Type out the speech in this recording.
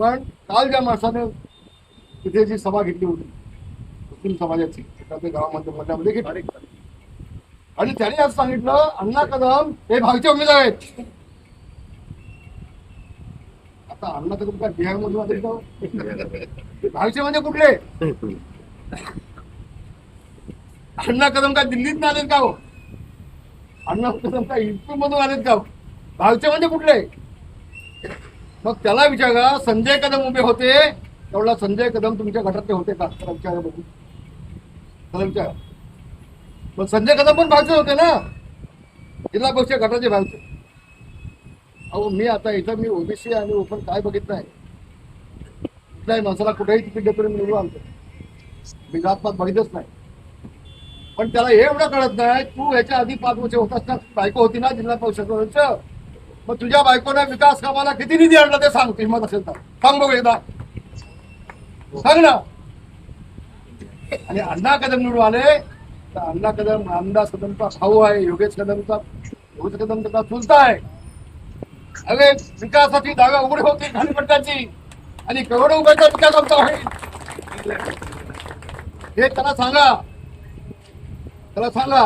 पण काल ज्या माणसाने तिथे जी सभा घेतली होती मुस्लिम समाजाची गावामध्ये मधल्यामध्ये घेतली. आणि त्याने आज सांगितलं अण्णा कदम हे भागचे उमेदवार आहेत. आता अण्णा कदम काय बिहार मधून? भागचे म्हणजे कुठले? अण्णा कदम काय दिल्लीत आलेत का हो? अण्णा कदम काय युपी मधून आलेत का हो? भागचे म्हणजे कुठले? मग त्याला विचारा संजय कदम उभे होते. तेवढा संजय कदम तुमच्या गटातले होते का? त्याला विचारा बघू. त्याला विचारा. मग संजय कदम पण भागचे होते ना? जिल्हा पक्ष गटाचे भागचे. अहो मी आता इथं मी ओबीसी आणि ओपन काय बघितलं आहे कुठल्याही माणसाला कुठेही तिकीट देतो मी निवडून आणतो मी जातपात बघितच नाही. पण त्याला हे एवढं कळत नाही तू ह्याच्या आधी पाच वर्ष होत असताना बायको होती ना जिल्हा परिषद मग तुझ्या बायकोने विकास कामाला किती निधी आणला ते सांग हिंमत असेल तर. सांग बघू एकदा. सांग ना. आणि अण्णा कदम निवडून आले. तर अण्णा कदम रामदास कदमचा भाऊ आहे योगेश कदमचा योगेश कदम त्याचा चुलता आहे. अरे विकासाची जागा उघडी होती खालीपट्ट्याची आणि करोडो रुपयाचा विकास आमचा होईल हे त्याला सांगा. त्याला सांगा.